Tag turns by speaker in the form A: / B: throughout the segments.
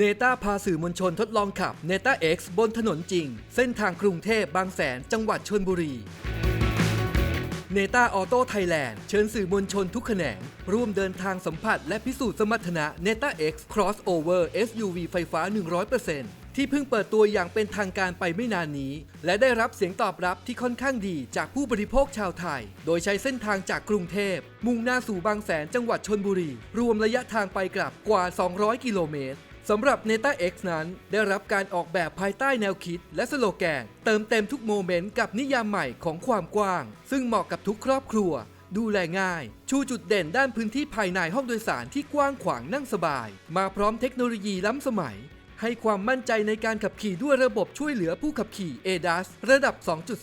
A: เนต้าพาสื่อมวลชนทดลองขับเนต้า X บนถนนจริง เส้นทางกรุงเทพบางแสนจังหวัดชลบุรีเนต้าออโต้ไทยแลนด์เชิญสื่อมวลชนทุกแขนง ร่วมเดินทางสัมผัสและพิสูจน์สมรรถนะเนต้า X Crossover SUV ไฟฟ้า 100%ที่เพิ่งเปิดตัวอย่างเป็นทางการไปไม่นานนี้ และได้รับเสียงตอบรับที่ค่อนข้างดีจากผู้บริโภคชาวไทย โดยใช้เส้นทางจากกรุงเทพ มุ่งหน้าสู่บางแสนจังหวัดชนบุรี รวมระยะทางไปกลับกว่า 200 กิโลเมตร สำหรับ Neta X นั้น ได้รับการออกแบบภายใต้แนวคิดและสโลแกน เติมเต็มทุกโมเมนต์กับนิยามใหม่ของความกว้าง ซึ่งเหมาะกับทุกครอบครัว ดูแลง่าย ชูจุดเด่นด้านพื้นที่ภายในห้องโดยสารที่กว้างขวางนั่งสบาย มาพร้อมเทคโนโลยีล้ำสมัย ให้ความมั่นใจในการขับขี่ด้วยระบบช่วยเหลือผู้ขับขี่ ADAS ระดับ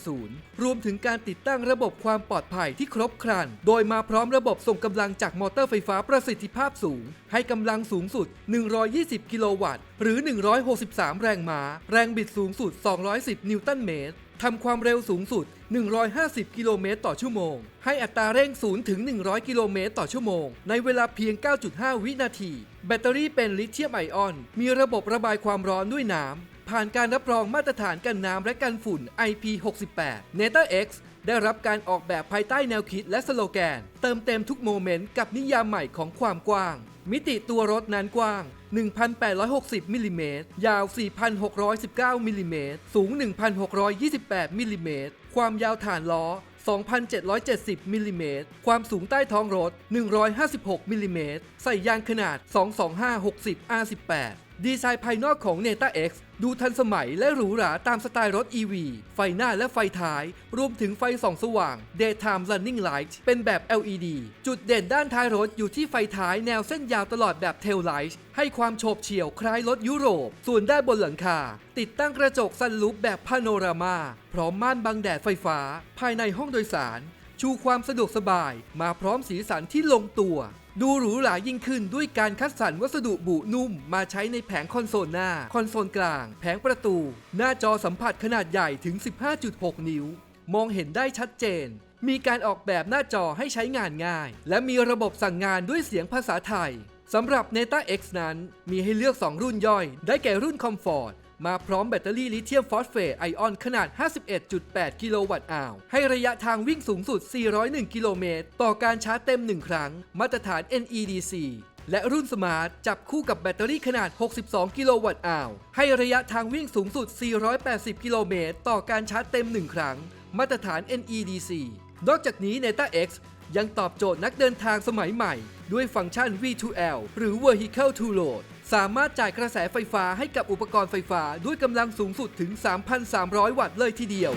A: 2.0 รวมถึงการติดตั้งระบบความปลอดภัยที่ครบครัน โดยมาพร้อมระบบส่งกำลังจากมอเตอร์ไฟฟ้าประสิทธิภาพสูง ให้กำลังสูงสุด 120 กิโลวัตต์ หรือ 163 แรงม้า แรงบิดสูงสุด 210 นิวตันเมตรทำความเร็วสูงสุด 150 กิโลเมตรต่อชั่วโมง ให้อัตราเร่ง 0 ถึง 100 กิโลเมตรต่อชั่วโมง ในเวลาเพียง 9.5 วินาที แบตเตอรี่เป็นลิเธียมไอออน มีระบบระบายความร้อนด้วยน้ำ ผ่านการรับรองมาตรฐานกันน้ำและกันฝุ่น IP68 Neta X ได้รับการออกแบบภายใต้แนวคิดและสโลแกน เติมเต็มทุกโมเมนต์กับนิยามใหม่ของความกว้าง มิติตัวรถนั้นกว้าง 1,860มิลลิเมตรยาว 4,619มิลลิเมตรสูง 1,628มิลลิเมตรความยาวฐานล้อ 2,770มิลลิเมตรความสูงใต้ท้องรถ 156มิลลิเมตรใส่ยางขนาด 225-60 R18 ดีไซน์ภายนอกของ Neta X ดูทันสมัยและหรูหราตามสไตล์รถ EV ไฟหน้าและไฟท้าย รวมถึงไฟส่องสว่าง Daytime Running Light เป็นแบบ LED จุดเด่นด้านท้ายรถอยู่ที่ไฟท้ายแนวเส้นยาวตลอดแบบ Tail Light ให้ความโฉบเฉี่ยวคล้ายรถยุโรป ส่วนด้านบนหลังคา ติดตั้งกระจกซันลูปแบบพาโนรามาพร้อมม่านบังแดดไฟฟ้า ภายในห้องโดยสาร ชูความสะดวกสบาย มาพร้อมสีสันที่ลงตัว ดูหรูหรายิ่งขึ้นด้วยการคัดสรรวัสดุบุนุ่ม มาใช้ในแผงคอนโซลหน้า คอนโซลกลาง แผงประตู หน้าจอสัมผัสขนาดใหญ่ถึง 15.6 นิ้ว มองเห็นได้ชัดเจน มีการออกแบบหน้าจอให้ใช้งานง่าย และมีระบบสั่งงานด้วยเสียงภาษาไทยสำหรับ Neta X นั้น มีให้เลือก 2 รุ่นย่อย ได้แก่รุ่น Comfort มาพร้อมแบตเตอรี่ลิเธียมฟอสเฟตไอออนขนาด 51.8 กิโลวัตต์อาวให้ระยะทางวิ่งสูงสุด 401 กิโลเมตร ต่อการชาร์จเต็ม 1 ครั้ง มาตรฐาน NEDC และรุ่นสมาร์ทจับคู่กับแบตเตอรี่ขนาด 62 กิโลวัตต์อาวให้ระยะทางวิ่งสูงสุด 480 กิโลเมตร ต่อการชาร์จเต็ม 1 ครั้ง มาตรฐาน NEDC นอกจากนี้ Neta X ยังตอบโจทย์นักเดินทางสมัยใหม่ ด้วยฟังก์ชัน V2L หรือ Vehicle to Load สามารถจ่ายกระแสไฟฟ้าให้กับอุปกรณ์ไฟฟ้าด้วยกำลังสูงสุดถึง 3,300 วัตต์เลยทีเดียว